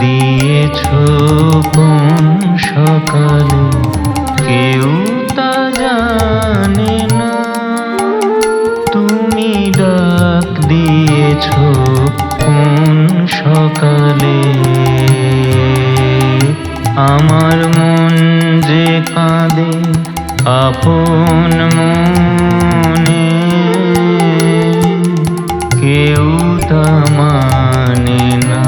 দিয়েছ আমার মন যে কাঁদে, আপন মনে। কেউ তা মানে না।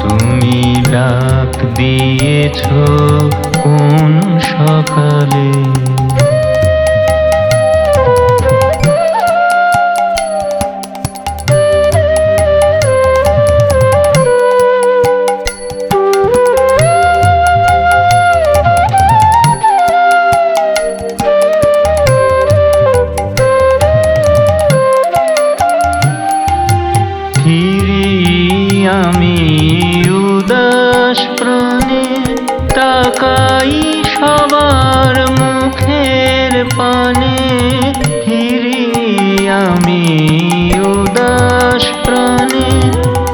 তুমি ডাক দিয়েছ কোন সকালে। পানে ফিরি আমি উদাস প্রাণে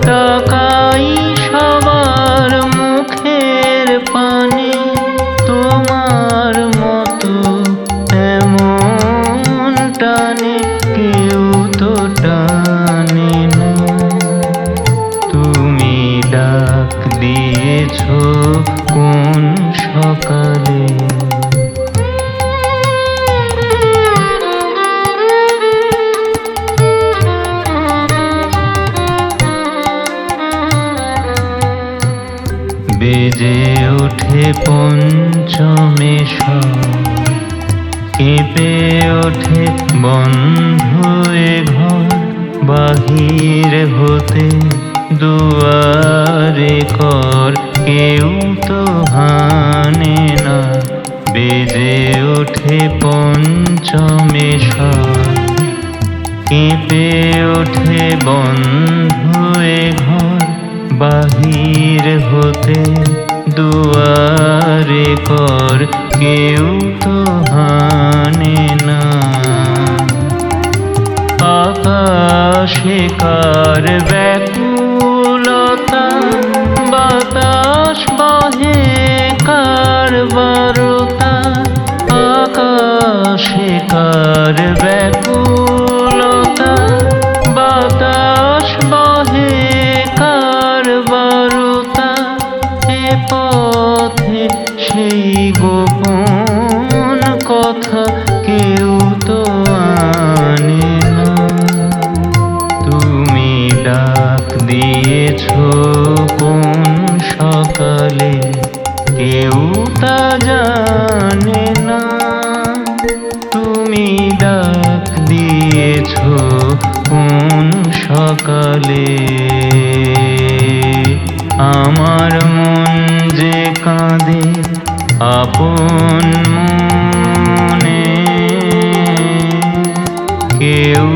তাকাই সবার মুখের পানে। তোমার মতো এমন টানে কেউ তো টানে না। তুমি ডাক দিয়েছ কোন সকালে? বেজে ওঠে পঞ্চমে কেঁপে ওঠে বন্ধ এ ঘর, বাহির হতে দুয়ারে কর। কেউ তো হানে না, বেজে ওঠে পঞ্চমে কেঁপে ওঠে বন্ধ এ ঘর বাহির হতে দুয়ারে কর, কেউ তো হানে না। আকাশে কার ব্যাকুলতা, বাতাস বহে কার বারতা। শ্রোতা জানে না, তুমি ডাক দিয়েছ কোন সকালে। আমার মন যে কাঁদে আপন মনে, কেউ